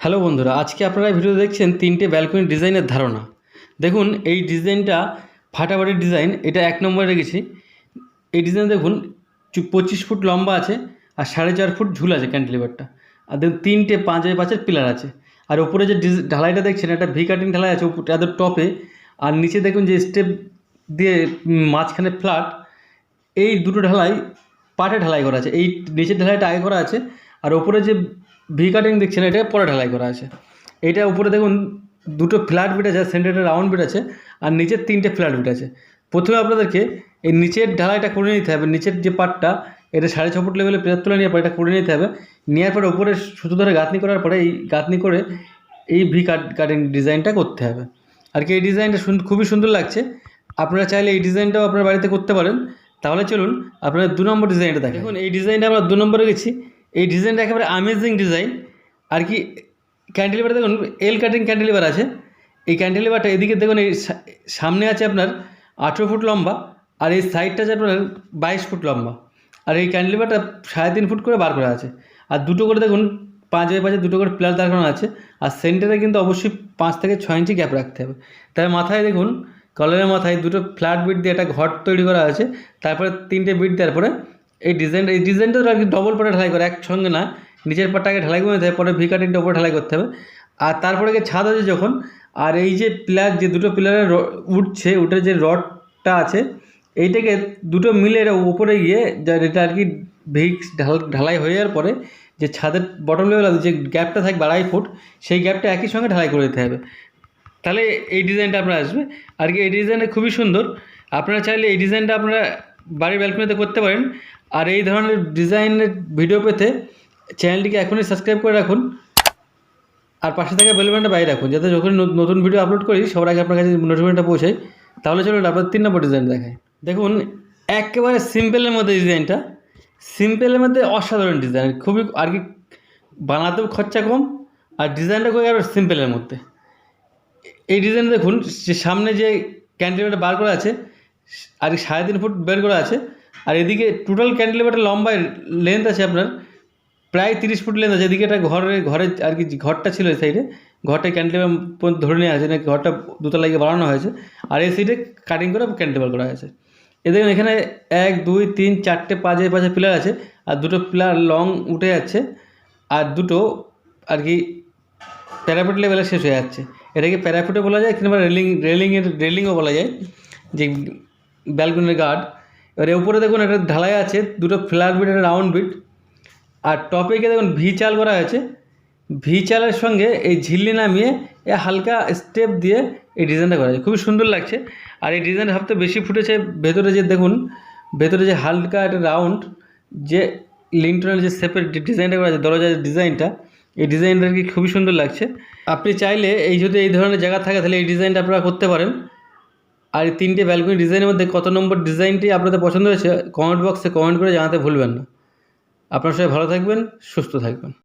Hello বন্ধুরা, আজকে আপনারা ভিডিও দেখছেন তিনটে ব্যালকনি ডিজাইনের ধারণা। দেখুন, এই ডিজাইনটা ফাটাফাটি ডিজাইন এটা এক নম্বরে রেখেছি। এই ডিজাইন দেখুন পঁচিশ ফুট লম্বা আছে আর সাড়ে চার ফুট ঝুল আছে ক্যান্টিলিভারটা আর দেখুন, তিনটে পাঁচ পাঁচের পিলার আছে। আর উপরে যে ঢালাইটা দেখছেন একটা ভি কাটিং ঢালাই আছে তাদের টপে আর নিচে দেখুন যে স্টেপ দিয়ে মাঝখানে ফ্ল্যাট এই দুটো ঢালাই পাটে ঢালাই করা আছে। এই নিচের ঢালাইটা আগে করা আছে। আর ওপরে যে ভি কাটিং দেখছেন এটা পরে ঢালাই করা আছে। এইটা উপরে দেখুন, দুটো ফ্ল্যাট বিট আছে সেন্টারে রাউন্ড বিট আছে, আর নিচের তিনটে ফ্ল্যাট বিট আছে। প্রথমে আপনাদেরকে এই নিচের ঢালাইটা করে নিতে হবে, নিচের যে পাটটা, এটা সাড়ে ছ ফুট লেভেলে প্লেয়ার তুলে নিয়ে এটা করে নিতে হবে। নেওয়ার পরে উপরে সুতো ধরে গাঁথনি করার পরে এই গাঁথনি করে এই ভি কাট, কাটিং ডিজাইনটা করতে হবে। আর কি এই ডিজাইনটা খুবই সুন্দর লাগছে। আপনারা চাইলে এই ডিজাইনটাও আপনার বাড়িতে করতে পারেন। তাহলে চলুন আপনারা দু নম্বর ডিজাইনটা দেখুন, এই ডিজাইনটা আমরা দু নম্বরে গেছি। এই ডিজাইনটা একেবারে আমেজিং ডিজাইন আর কি ক্যান্টিলিভার দেখুন এল কাটিং ক্যান্টিলিভার আছে। এই ক্যান্টিলিভারটা এদিকে দেখুন, এই সামনে আছে আপনার আঠেরো ফুট লম্বা, আর এই সাইডটা আছে আপনার বাইশ ফুট লম্বা। আর এই ক্যান্টিলিভারটা সাড়ে তিন ফুট করে বার করা আছে। আর দুটো করে দেখুন, পাঁচ বাই পাঁচে দুটো করে প্লাস দাঁড় করানো আছে। আর সেন্টারে কিন্তু অবশ্যই পাঁচ থেকে ছয় ইঞ্চি গ্যাপ রাখতে হবে। তার মাথায় দেখুন কলারের মাথায় দুটো ফ্ল্যাট বিট দিয়ে একটা ঘর তৈরি করা আছে। তারপরে তিনটে বিট দেওয়ার পরে এই ডিজাইনটা এই ডিজাইনটা আর কি ডবল পাটে ঢালাই করে, একসঙ্গে না। নিচের পাটটাকে ঢালাই করে হবে, পরে ভি কাটিংটা উপরে ঢালাই করতে হবে। আর তারপরে গিয়ে ছাদ আছে যখন, আর এই যে পিলার যে দুটো পিলারে উঠছে ওটার যে রডটা আছে, এইটাকে দুটো মিলে এটা উপরে গিয়ে, যা এটা আর কি ভিক্স ঢাল, ঢালাই হয়ে যাওয়ার পরে, যে ছাদের বটম লেভেল আছে যে গ্যাপটা থাকবে আড়াই ফুট, সেই গ্যাপটা একই সঙ্গে ঢালাই করে দিতে হবে। তাহলে এই ডিজাইনটা আপনার আসবে। আর কি এই ডিজাইনটা খুবই সুন্দর। আপনারা চাইলে এই ডিজাইনটা আপনারা বাড়ির ব্যালকনিতে করতে পারেন। আর এই ধরনের ডিজাইনের ভিডিও পেতে চ্যানেলটিকে এখনই সাবস্ক্রাইব করে রাখুন। আর পাশে থাকা বেলবেনটা বাইরে রাখুন, যাতে যখন নতুন ভিডিও আপলোড করি, সবার আগে আপনার কাছে নোটিফিকেশনটা পৌঁছায়। তাহলে চলুন আপনার তিন নম্বর ডিজাইন দেখায় দেখুন, একেবারে সিম্পলের মধ্যে ডিজাইনটা সিম্পলের মধ্যে অসাধারণ ডিজাইন খুবই আর কি বানাতেও খরচা কম, আর ডিজাইনটা খুবই আরও সিম্পলের মধ্যে। এই ডিজাইন দেখুন সামনে যে ক্যান্টিলিভারটা বার করা আছে, আর সাড়ে তিন ফুট বের করা আছে আর এদিকে টোটাল ক্যান্টিলিভারটা লম্বায় লেন্থ আছে আপনার, প্রায় তিরিশ ফুট লেন্থ আছে। এদিকে একটা ঘরে ঘরে আর কি ঘরটা ছিল এই সাইডে ঘরটা ক্যান্টিলিভার পর্যন্ত ধরে নেওয়া আছে, নাকি ঘরটা দুতলা গিয়ে বাড়ানো হয়েছে। আর এই সাইডে কাটিং করে ক্যান্টিলিভার করা হয়েছে। এ দেখুন, এখানে এক, দুই, তিন, চারটে পাঁচে পাঁচে পিলার আছে। আর দুটো পিলার লং উঠে যাচ্ছে। আর দুটো আর কি প্যারাফুট লেভেলে শেষ হয়ে যাচ্ছে। এটাকে প্যারাফুটে বলা যায়, কিংবা রেলিং রেলিংয়ের রেলিংও বলা যায়। যে ব্যালকনির গার্ড এবার উপরে দেখুন একটা ঢালাই আছে, দুটো ফ্ল্যাট বিট, একটা রাউন্ড বিট। আর টপে গিয়ে দেখুন ভি চাল করা হয়েছে। ভি চালের সঙ্গে এই ঝিল্লি নামিয়ে এ হালকা স্টেপ দিয়ে এই ডিজাইনটা করা হয়েছে। খুবই সুন্দর লাগছে। আর এই ডিজাইনটা সবথেকে বেশি ফুটেছে ভেতরে যে দেখুন, ভেতরে যে হালকা একটা রাউন্ড, যে লিন্টনের যে শেপের ডিজাইনটা করা আছে দরজার ডিজাইনটা, এই ডিজাইনটা কি খুবই সুন্দর লাগছে। আপনি চাইলে এই যদি এই ধরনের জায়গা থাকে, তাহলে এই ডিজাইনটা আপনারা করতে পারেন। আর এই তিনটে ব্যালকনি ডিজাইনের মধ্যে কত নম্বর ডিজাইনটি আপনাদের পছন্দ হয়েছে কমেন্ট বক্সে কমেন্ট করে জানাতে ভুলবেন না। আপনার সবাই ভালো থাকবেন, সুস্থ থাকবেন।